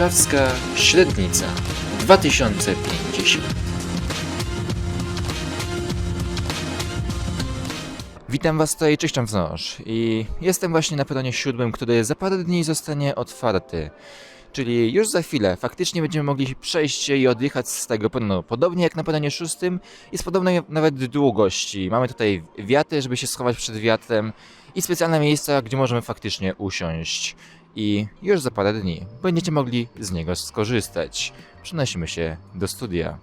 Warszawska Średnica 2050. Witam Was tutaj, cześć tam. I jestem właśnie na peronie siódmym, który za parę dni zostanie otwarty. Czyli już za chwilę faktycznie będziemy mogli przejść i odjechać z tego peronu. Podobnie jak na peronie szóstym, jest podobnej nawet długości. Mamy tutaj wiaty, żeby się schować przed wiatrem i specjalne miejsca, gdzie możemy faktycznie usiąść. I już za parę dni będziecie mogli z niego skorzystać. Przenosimy się do studia.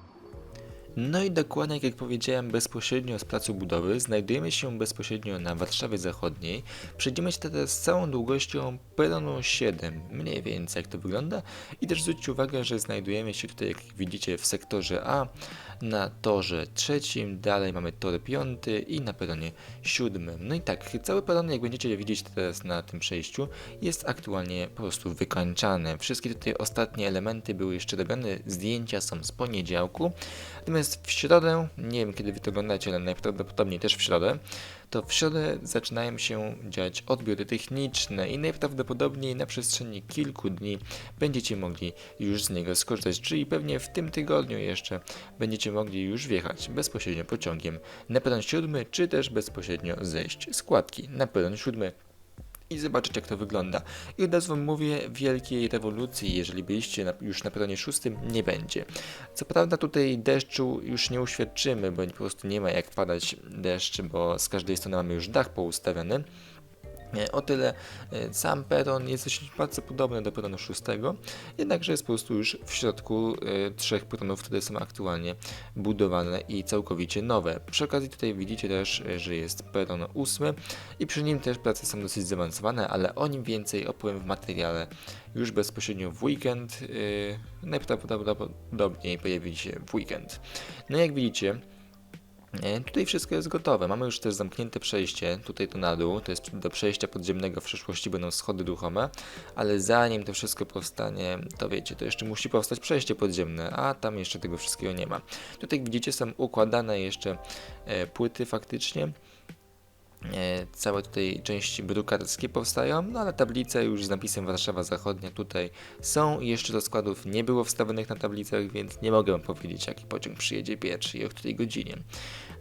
No i dokładnie jak powiedziałem, bezpośrednio z placu budowy znajdujemy się bezpośrednio na Warszawie Zachodniej. Przejdziemy się teraz całą długością peronu 7, mniej więcej jak to wygląda. I też zwróćcie uwagę, że znajdujemy się tutaj, jak widzicie, w sektorze A, na torze trzecim, dalej mamy tor piąty i na peronie siódmym. No i tak, cały peron, jak będziecie widzieć teraz na tym przejściu, jest aktualnie po prostu wykańczany. Wszystkie tutaj ostatnie elementy były jeszcze robione, zdjęcia są z poniedziałku. Natomiast w środę, nie wiem kiedy wy to oglądacie, ale najprawdopodobniej też w środę, to w środę zaczynają się dziać odbiory techniczne i najprawdopodobniej na przestrzeni kilku dni będziecie mogli już z niego skorzystać, czyli pewnie w tym tygodniu jeszcze będziecie mogli już wjechać bezpośrednio pociągiem na peron siódmy, czy też bezpośrednio zejść z kładki na peron siódmy i zobaczyć jak to wygląda. I od razu mówię, wielkiej rewolucji, jeżeli byliście na, już na peronie szóstym, nie będzie. Co prawda tutaj deszczu już nie uświadczymy, bo po prostu nie ma jak padać deszcz, bo z każdej strony mamy już dach poustawiony. E, O tyle e, sam peron jest dość bardzo podobny do peronu szóstego, jednakże jest po prostu już w środku e, trzech peronów, które są aktualnie budowane i całkowicie nowe. Przy okazji tutaj widzicie też, że jest peron ósmy i przy nim też prace są dosyć zaawansowane, ale o nim więcej opowiem w materiale już bezpośrednio w weekend. Najprawdopodobniej pojawi się w weekend. No jak widzicie, Tutaj wszystko jest gotowe. Mamy już też zamknięte przejście, tutaj to na dół. To jest do przejścia podziemnego w przyszłości będą schody ruchome, ale zanim to wszystko powstanie, to wiecie, to jeszcze musi powstać przejście podziemne, a tam jeszcze tego wszystkiego nie ma. Tutaj widzicie są układane jeszcze e, płyty faktycznie. E, Całe tutaj części brukarskie powstają, no ale tablice już z napisem Warszawa Zachodnia tutaj są. Jeszcze rozkładów nie było wstawionych na tablicach, więc nie mogę powiedzieć, jaki pociąg przyjedzie pierwszy i o której godzinie.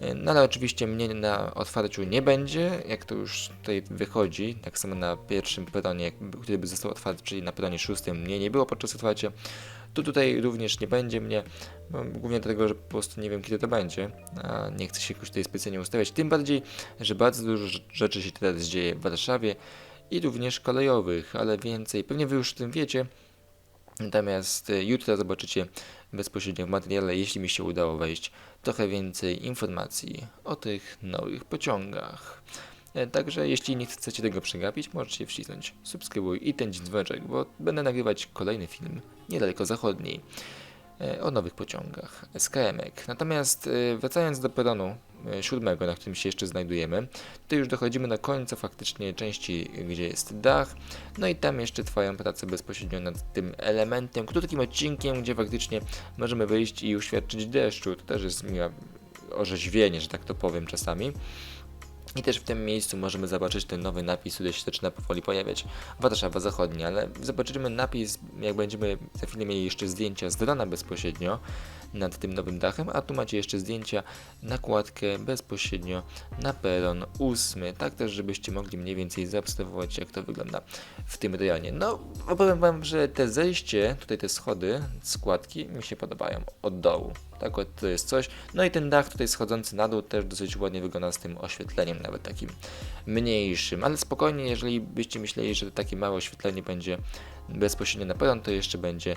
E, No ale oczywiście mnie na otwarciu nie będzie, jak to już tutaj wychodzi, tak samo na pierwszym peronie, który by został otwarty, czyli na peronie szóstym, mnie nie było podczas otwarcia. Tu tutaj również nie będzie mnie, no, głównie dlatego, że po prostu nie wiem kiedy to będzie, nie chcę się jakoś tutaj specjalnie ustawiać, tym bardziej, że bardzo dużo rz- rzeczy się teraz dzieje w Warszawie i również kolejowych, ale więcej, pewnie wy już o tym wiecie, natomiast e, jutro zobaczycie bezpośrednio w materiale, jeśli mi się udało wejść, trochę więcej informacji o tych nowych pociągach. E, Także jeśli nie chcecie tego przegapić, możecie wcisnąć subskrybuj i ten dzwoneczek, bo będę nagrywać kolejny film niedaleko zachodniej e, o nowych pociągach SKM-ek. Natomiast e, wracając do peronu siódmego, na którym się jeszcze znajdujemy, tutaj już dochodzimy do końca faktycznie części, gdzie jest dach, no i tam jeszcze trwają prace bezpośrednio nad tym elementem, krótkim odcinkiem, gdzie faktycznie możemy wyjść i uświadczyć deszczu. To też jest miłe orzeźwienie, że tak to powiem czasami. I też w tym miejscu możemy zobaczyć ten nowy napis, który się zaczyna powoli pojawiać. Warszawa Zachodnia, ale zobaczymy napis, jak będziemy za chwilę mieli jeszcze zdjęcia z drona bezpośrednio nad tym nowym dachem, a tu macie jeszcze zdjęcia, nakładkę bezpośrednio na peron ósmy, tak też, żebyście mogli mniej więcej zaobserwować, jak to wygląda w tym rejonie. No, opowiem Wam, że te zejście, tutaj te schody, składki mi się podobają od dołu. Tak, to jest coś. No i ten dach tutaj schodzący na dół też dosyć ładnie wygląda z tym oświetleniem, nawet takim mniejszym. Ale spokojnie, jeżeli byście myśleli, że takie małe oświetlenie będzie bezpośrednio na peron, to jeszcze będzie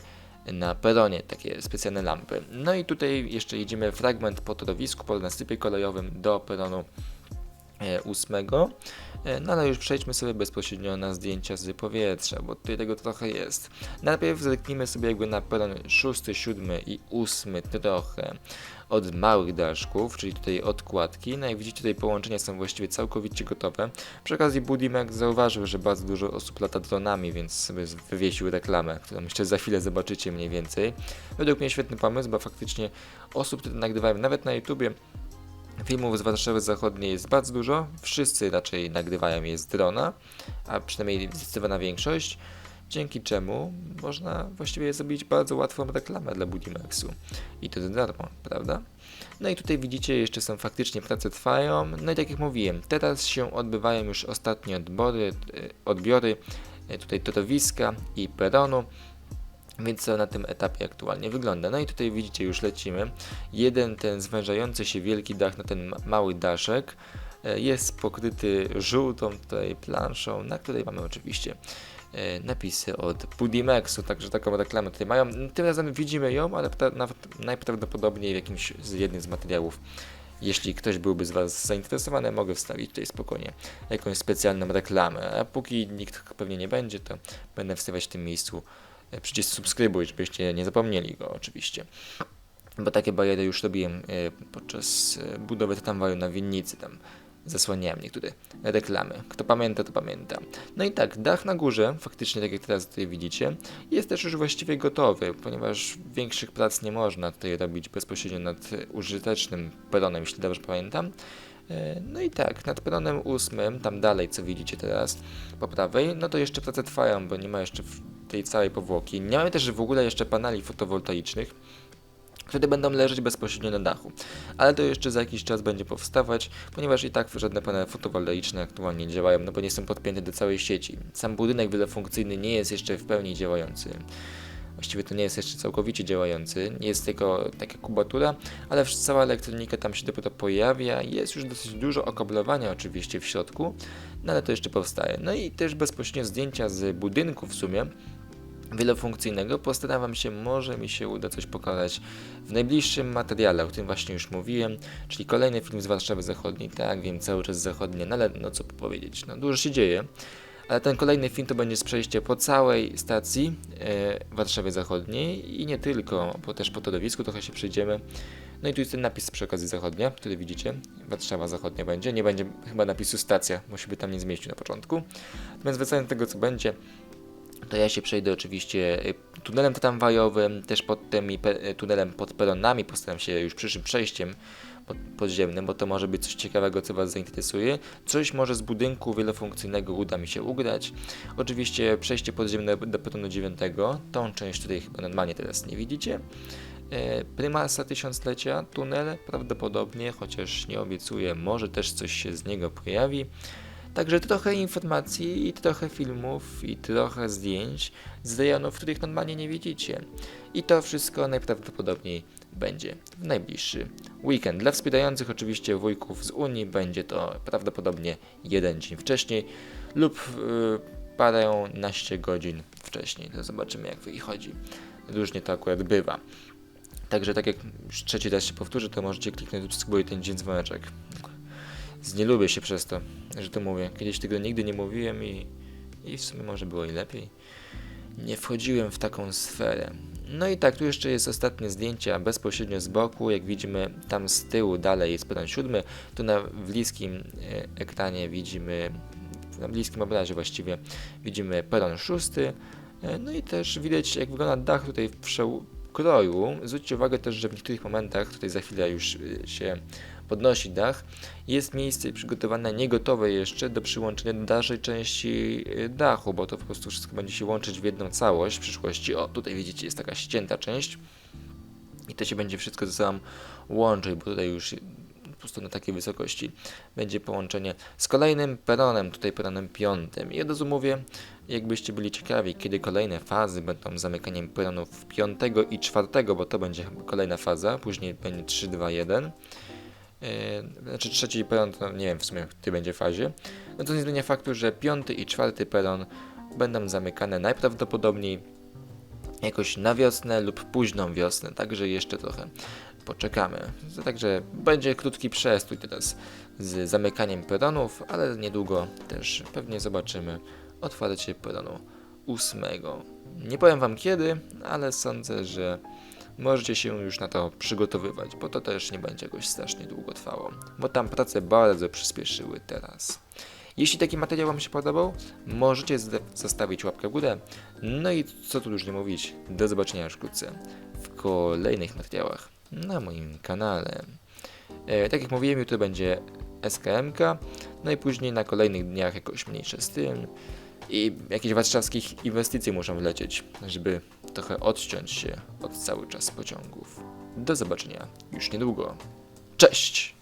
na peronie takie specjalne lampy. No i tutaj jeszcze jedziemy fragment po torowisku, po nasypie kolejowym do peronu e, ósmego. E, No ale już przejdźmy sobie bezpośrednio na zdjęcia z powietrza, bo tutaj tego trochę jest. Najpierw zerknijmy sobie jakby na peron 6, 7 i 8 trochę od małych daszków, czyli tutaj odkładki. No jak widzicie tutaj połączenia są właściwie całkowicie gotowe. Przy okazji Budimek zauważył, że bardzo dużo osób lata dronami, więc sobie wywiesił reklamę, którą jeszcze za chwilę zobaczycie mniej więcej. Według mnie świetny pomysł, bo faktycznie osób, które nagrywają nawet na YouTubie Filmów z Warszawy Zachodniej jest bardzo dużo. Wszyscy raczej nagrywają je z drona, a przynajmniej zdecydowana większość. Dzięki czemu można właściwie zrobić bardzo łatwą reklamę dla Budimaxu. I to za darmo, prawda? No i tutaj widzicie, jeszcze są faktycznie prace trwają. No i tak jak mówiłem, teraz się odbywają już ostatnie odbory, e, odbiory e, tutaj torowiska i peronu. Więc co na tym etapie aktualnie wygląda. No i tutaj widzicie, już lecimy. Jeden ten zwężający się wielki dach na ten ma- mały daszek e, jest pokryty żółtą tutaj planszą, na której mamy oczywiście e, napisy od Budimexu, także taką reklamę tutaj mają. Tym razem widzimy ją, ale najprawdopodobniej w jakimś z jednym z materiałów. Jeśli ktoś byłby z Was zainteresowany, mogę wstawić tutaj spokojnie jakąś specjalną reklamę. A póki nikt pewnie nie będzie, to będę wstawiać w tym miejscu przycisk subskrybuj, żebyście nie zapomnieli go oczywiście. Bo takie bariery już robiłem e, podczas e, budowy tramwaju na winnicy, tam zasłaniałem niektóre reklamy. Kto pamięta, to pamięta. No i tak, dach na górze, faktycznie tak jak teraz tutaj widzicie, jest też już właściwie gotowy, ponieważ większych prac nie można tutaj robić bezpośrednio nad e, użytecznym peronem, jeśli dobrze pamiętam. E, No i tak, nad peronem ósmym, tam dalej co widzicie teraz po prawej, no to jeszcze prace trwają, bo nie ma jeszcze tej całej powłoki. Nie mamy też w ogóle jeszcze paneli fotowoltaicznych, które będą leżeć bezpośrednio na dachu. Ale to jeszcze za jakiś czas będzie powstawać, ponieważ i tak żadne panele fotowoltaiczne aktualnie nie działają, no bo nie są podpięte do całej sieci. Sam budynek wielofunkcyjny nie jest jeszcze w pełni działający. Właściwie to nie jest jeszcze całkowicie działający, jest tylko taka kubatura, ale cała elektronika tam się dopiero pojawia, jest już dosyć dużo okablowania oczywiście w środku, no ale to jeszcze powstaje. No i też bezpośrednio zdjęcia z budynku w sumie, wielofunkcyjnego. Postaram się, może mi się uda coś pokazać w najbliższym materiale, o którym właśnie już mówiłem, czyli kolejny film z Warszawy Zachodniej. Tak, wiem, cały czas zachodnie, no ale no co powiedzieć, no dużo się dzieje. Ale ten kolejny film to będzie z przejście po całej stacji e, Warszawy Zachodniej i nie tylko, bo też po torowisku trochę się przejdziemy. No i tu jest ten napis przy okazji zachodnia, który widzicie. Warszawa Zachodnia będzie. Nie będzie chyba napisu stacja, bo się by tam nie zmieścił na początku. Natomiast wracając do tego, co będzie, to ja się przejdę oczywiście y, tunelem tramwajowym, też pod tymi y, tunelem pod peronami, postaram się już przyszłym przejściem pod, podziemnym, bo to może być coś ciekawego, co Was zainteresuje. Coś może z budynku wielofunkcyjnego uda mi się ugrać. Oczywiście przejście podziemne do peronu 9, tą część, której chyba normalnie teraz nie widzicie. E, Prymasa tysiąclecia, tunel prawdopodobnie, chociaż nie obiecuję, może też coś się z niego pojawi. Także trochę informacji i trochę filmów i trochę zdjęć z rejonów, których normalnie nie widzicie. I to wszystko najprawdopodobniej będzie w najbliższy weekend. Dla wspierających oczywiście wujków z Unii będzie to prawdopodobnie jeden dzień wcześniej lub yy, paręnaście godzin wcześniej. To zobaczymy jak wychodzi. Różnie to akurat bywa. Także tak jak trzeci raz się powtórzę, to możecie kliknąć subskrybuj ten dzień dzwoneczek. Znielubię się przez to, że to mówię. Kiedyś tego nigdy nie mówiłem i, i w sumie może było i lepiej. Nie wchodziłem w taką sferę. No i tak, tu jeszcze jest ostatnie zdjęcie bezpośrednio z boku. Jak widzimy, tam z tyłu dalej jest peron siódmy. Tu na bliskim e, ekranie widzimy, na bliskim obrazie właściwie, widzimy peron szósty. E, No i też widać, jak wygląda dach tutaj w przekroju. Zwróćcie uwagę też, że w niektórych momentach, tutaj za chwilę już e, się podnosi dach, jest miejsce przygotowane, niegotowe jeszcze do przyłączenia do dalszej części y, dachu, bo to po prostu wszystko będzie się łączyć w jedną całość w przyszłości. O, tutaj widzicie, jest taka ścięta część i to się będzie wszystko ze sobą łączyć, bo tutaj już po prostu na takiej wysokości będzie połączenie z kolejnym peronem, tutaj peronem piątym. I od razu mówię, jakbyście byli ciekawi, kiedy kolejne fazy będą zamykaniem peronów piątego i czwartego, bo to będzie kolejna faza, później będzie 3, 2, 1. Yy, znaczy trzeci peron, to nie wiem w sumie w której będzie fazie. No to nie zmienia faktu, że piąty i czwarty peron będą zamykane najprawdopodobniej jakoś na wiosnę lub późną wiosnę, także jeszcze trochę poczekamy. Także będzie krótki przestój teraz z zamykaniem peronów, ale niedługo też pewnie zobaczymy otwarcie peronu ósmego. Nie powiem wam kiedy, ale sądzę, że możecie się już na to przygotowywać, bo to też nie będzie jakoś strasznie długo trwało, bo tam prace bardzo przyspieszyły teraz. Jeśli taki materiał Wam się podobał, możecie zostawić łapkę w górę. No i co tu już nie mówić, do zobaczenia już wkrótce w kolejnych materiałach na moim kanale. E, tak jak mówiłem, jutro będzie SKMK, no i później na kolejnych dniach jakoś mniejsze z tym. I jakieś warszawskich inwestycje muszą wlecieć, żeby trochę odciąć się od cały czas pociągów. Do zobaczenia już niedługo. Cześć!